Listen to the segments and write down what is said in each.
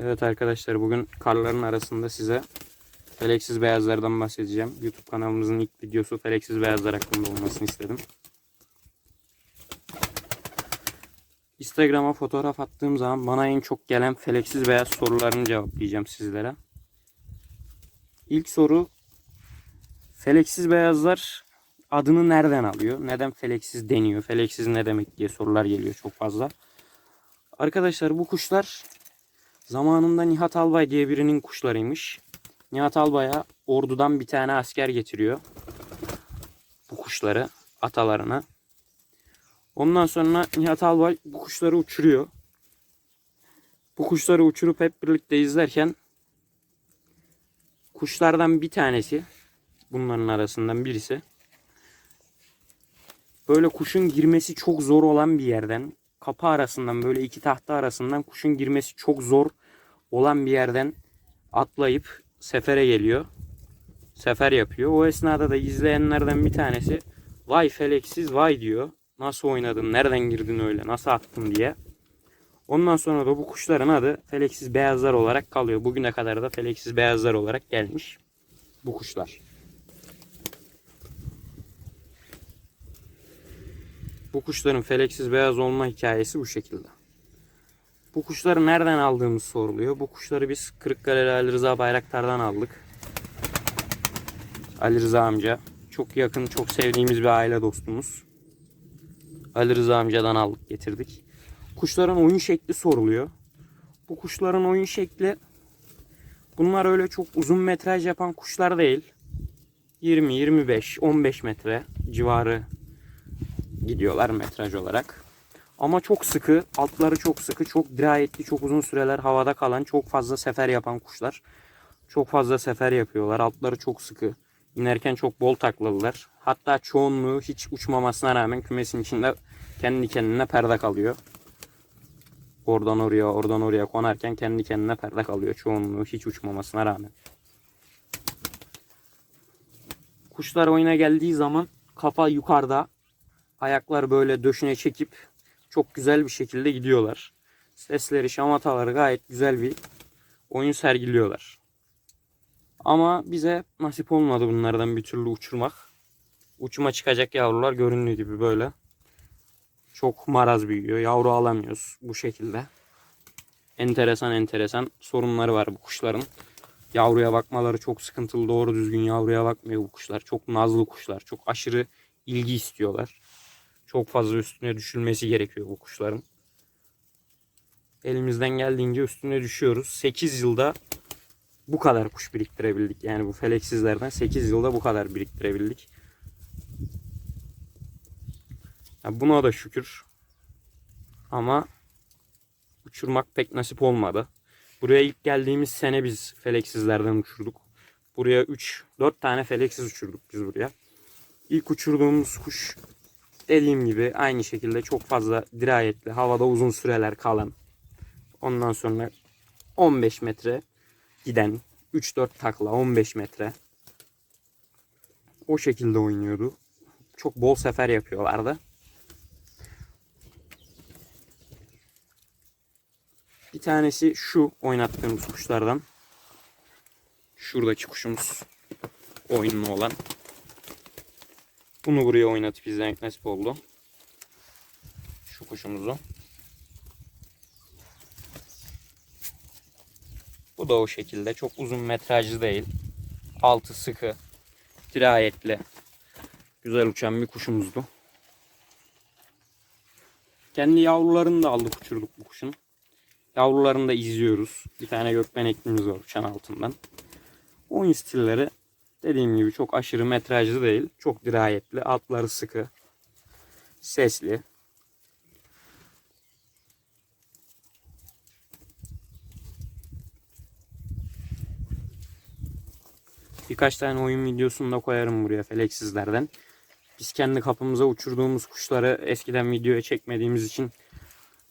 Evet arkadaşlar bugün karların arasında size feleksiz beyazlardan bahsedeceğim. YouTube kanalımızın ilk videosu feleksiz beyazlar hakkında olmasını istedim. Instagram'a fotoğraf attığım zaman bana en çok gelen feleksiz beyaz sorularını cevaplayacağım sizlere. İlk soru feleksiz beyazlar adını nereden alıyor? Neden feleksiz deniyor? Feleksiz ne demek diye sorular geliyor çok fazla. Arkadaşlar bu kuşlar zamanında Nihat Albay diye birinin kuşlarıymış. Nihat Albay'a ordudan bir tane asker getiriyor. Bu kuşları atalarına. Ondan sonra Nihat Albay bu kuşları uçuruyor. Bu kuşları uçurup hep birlikte izlerken kuşlardan bir tanesi bunların arasından birisi böyle kuşun girmesi çok zor olan bir yerden kapı arasından böyle iki tahta arasından kuşun girmesi çok zor olan bir yerden atlayıp sefere geliyor. Sefer yapıyor. O esnada da izleyenlerden bir tanesi vay feleksiz vay diyor. Nasıl oynadın? Nereden girdin öyle? Nasıl attın diye. Ondan sonra da bu kuşların adı feleksiz beyazlar olarak kalıyor. Bugüne kadar da feleksiz beyazlar olarak gelmiş bu kuşlar. Bu kuşların feleksiz beyaz olma hikayesi bu şekilde. Bu kuşları nereden aldığımız soruluyor. Bu kuşları biz Kırıkkale'li Ali Rıza Bayraktar'dan aldık. Ali Rıza amca. Çok yakın, çok sevdiğimiz bir aile dostumuz. Ali Rıza amcadan aldık, getirdik. Kuşların oyun şekli soruluyor. Bu kuşların oyun şekli bunlar öyle çok uzun metraj yapan kuşlar değil. 20, 25, 15 metre civarı gidiyorlar metraj olarak. Ama çok sıkı, altları çok sıkı, çok dirayetli, çok uzun süreler havada kalan, çok fazla sefer yapan kuşlar. Çok fazla sefer yapıyorlar. Altları çok sıkı. İnerken çok bol taklalılar. Hatta çoğunluğu hiç uçmamasına rağmen kümesin içinde kendi kendine perde kalıyor. Oradan oraya, oradan oraya konarken kendi kendine perde kalıyor. Çoğunluğu hiç uçmamasına rağmen. Kuşlar oyuna geldiği zaman kafa yukarıda, ayaklar böyle döşüne çekip çok güzel bir şekilde gidiyorlar. Sesleri, şamataları gayet güzel bir oyun sergiliyorlar. Ama bize nasip olmadı bunlardan bir türlü uçurmak. Uçuma çıkacak yavrular göründüğü gibi böyle. Çok maraz büyüyor. Yavru alamıyoruz bu şekilde. Enteresan enteresan sorunları var bu kuşların. Yavruya bakmaları çok sıkıntılı. Doğru düzgün yavruya bakmıyor bu kuşlar. Çok nazlı kuşlar. Çok aşırı ilgi istiyorlar. Çok fazla üstüne düşülmesi gerekiyor bu kuşların. Elimizden geldiğince üstüne düşüyoruz. 8 yılda bu kadar kuş biriktirebildik. Yani bu feleksizlerden 8 yılda bu kadar biriktirebildik. Ya buna da şükür. Ama uçurmak pek nasip olmadı. Buraya ilk geldiğimiz sene biz feleksizlerden uçurduk. Buraya 3 4 tane feleksiz uçurduk biz buraya. İlk uçurduğumuz kuş dediğim gibi aynı şekilde çok fazla dirayetli, havada uzun süreler kalan. Ondan sonra 15 metre giden 3-4 takla 15 metre. O şekilde oynuyordu. Çok bol sefer yapıyorlardı. Bir tanesi şu oynattığımız kuşlardan. Şuradaki kuşumuz oyunlu olan. Bunu buraya oynatıp izlemek nasip oldu. Şu kuşumuzu. Bu da o şekilde. Çok uzun metrajlı değil. Altı sıkı. Dirayetli. Güzel uçan bir kuşumuzdu. Kendi yavrularını da aldık uçurduk bu kuşun. Yavrularını da izliyoruz. Bir tane gökbeneklimiz var uçan altından. Oyun stilleri dediğim gibi çok aşırı metrajlı değil. Çok dirayetli. Altları sıkı. Sesli. Birkaç tane oyun videosunu da koyarım buraya feleksizlerden. Biz kendi kapımıza uçurduğumuz kuşları eskiden videoya çekmediğimiz için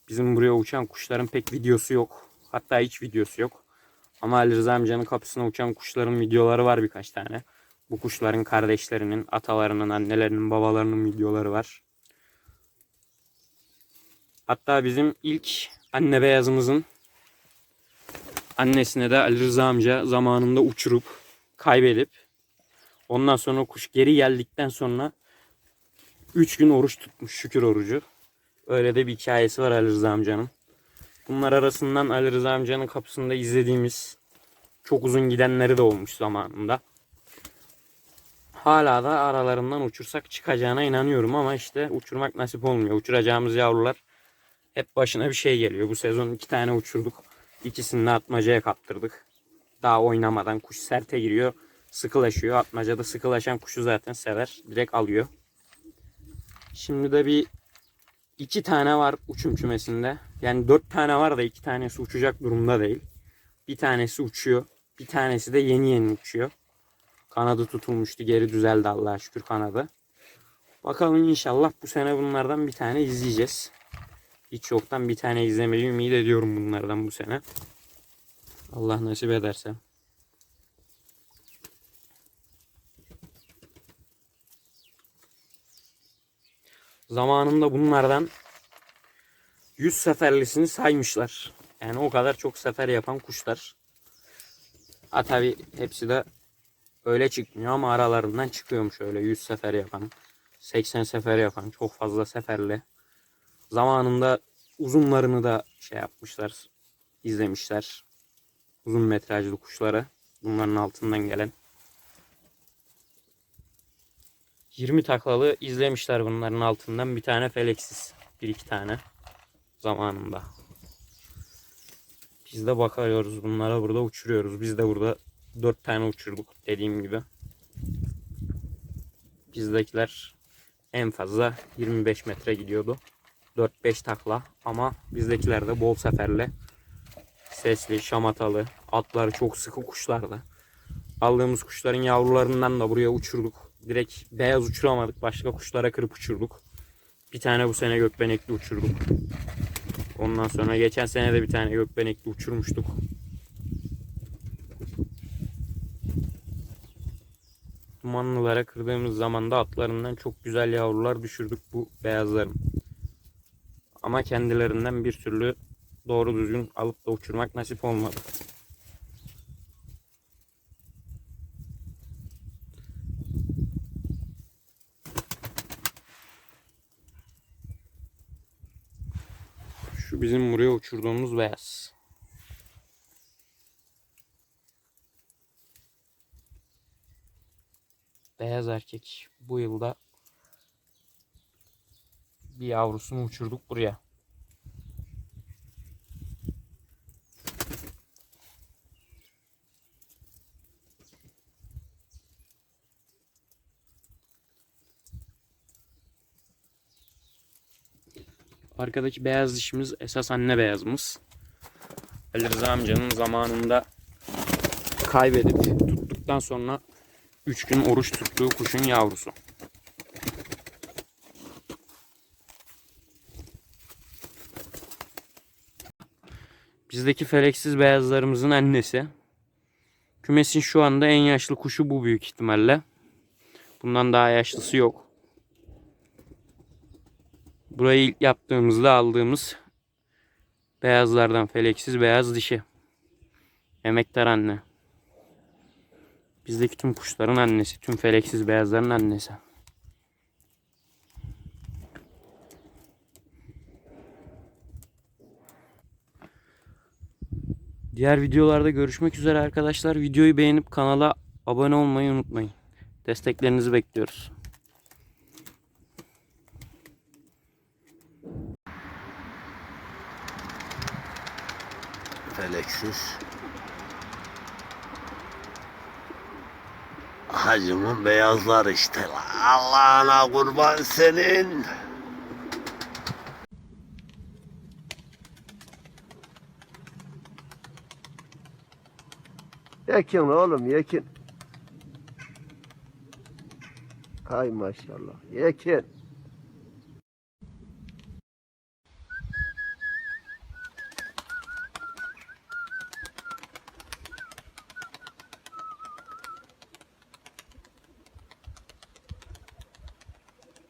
bizim buraya uçan kuşların pek videosu yok. Hatta hiç videosu yok. Ama Ali Rıza amcanın kapısına uçan kuşların videoları var birkaç tane. Bu kuşların kardeşlerinin, atalarının, annelerinin, babalarının videoları var. Hatta bizim ilk anne beyazımızın Annesine de Ali Rıza amca zamanında uçurup kaybedip ondan sonra kuş geri geldikten sonra 3 gün oruç tutmuş şükür orucu. Öyle de bir hikayesi var Ali Rıza amcanın. Bunlar arasından Ali Rıza amcanın kapısında izlediğimiz çok uzun gidenleri de olmuş zamanında. Hala da aralarından uçursak çıkacağına inanıyorum ama işte uçurmak nasip olmuyor. Uçuracağımız yavrular hep başına bir şey geliyor. Bu sezon iki tane uçurduk. İkisini de atmacaya kaptırdık. Daha oynamadan kuş serte giriyor. Sıkılaşıyor. Atmacada sıkılaşan kuşu zaten sever. Direkt alıyor. Şimdi de bir iki tane var uçum kümesinde. Yani dört tane var da iki tanesi uçacak durumda değil. Bir tanesi uçuyor. Bir tanesi de yeni yeni uçuyor. Kanadı tutulmuştu. Geri düzeldi Allah'a şükür kanadı. Bakalım inşallah bu sene bunlardan bir tane izleyeceğiz. Hiç yoktan bir tane izlemeyi ümit ediyorum bunlardan bu sene. Allah nasip ederse. Zamanında bunlardan 100 seferlisini saymışlar. Yani o kadar çok sefer yapan kuşlar. Ha tabi hepsi de öyle çıkmıyor ama aralarından çıkıyormuş öyle 100 sefer yapan. 80 sefer yapan çok fazla seferli. Zamanında uzunlarını da şey yapmışlar. izlemişler. Uzun metrajlı kuşları. Bunların altından gelen. 20 taklalı izlemişler bunların altından. Bir tane feleksiz. Bir iki tane. Zamanında. Biz de bakıyoruz bunlara burada uçuruyoruz. Biz de burada 4 tane uçurduk dediğim gibi. Bizdekiler en fazla 25 metre gidiyordu. 4-5 takla ama bizdekiler de bol seferli. Sesli, şamatalı, atları çok sıkı kuşlardı. Aldığımız kuşların yavrularından da buraya uçurduk. Direkt beyaz uçuramadık. Başka kuşlara kırıp uçurduk. Bir tane bu sene gökbenekli uçurduk. Ondan sonra geçen sene de bir tane gökbenekli uçurmuştuk. Dumanlılara kırdığımız zaman da atlarından çok güzel yavrular düşürdük bu beyazların. Ama kendilerinden bir türlü doğru düzgün alıp da uçurmak nasip olmadı. Şu bizim buraya uçurduğumuz beyaz. Beyaz erkek bu yılda bir yavrusunu uçurduk buraya. Arkadaki beyaz dişimiz esas anne beyazımız. Ali Rıza amcanın zamanında kaybedip tuttuktan sonra 3 gün oruç tuttuğu kuşun yavrusu. Bizdeki feleksiz beyazlarımızın annesi. Kümesin şu anda en yaşlı kuşu bu büyük ihtimalle. Bundan daha yaşlısı yok. Burayı ilk yaptığımızda aldığımız beyazlardan feleksiz beyaz dişi. Emektar anne. Bizdeki tüm kuşların annesi. Tüm feleksiz beyazların annesi. Diğer videolarda görüşmek üzere arkadaşlar. Videoyu beğenip kanala abone olmayı unutmayın. Desteklerinizi bekliyoruz. Feleksiz. Hacımın beyazlar işte. Allah'ına kurban senin. Yekin oğlum yekin. Hay maşallah. Yekin.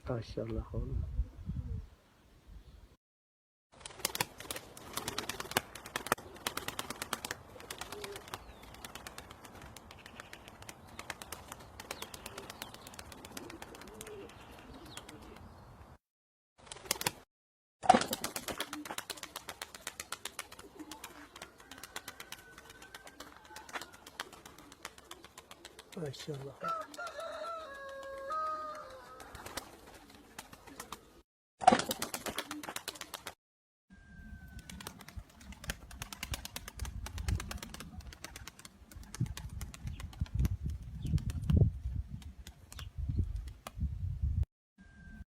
شاء الله حول ما شاء الله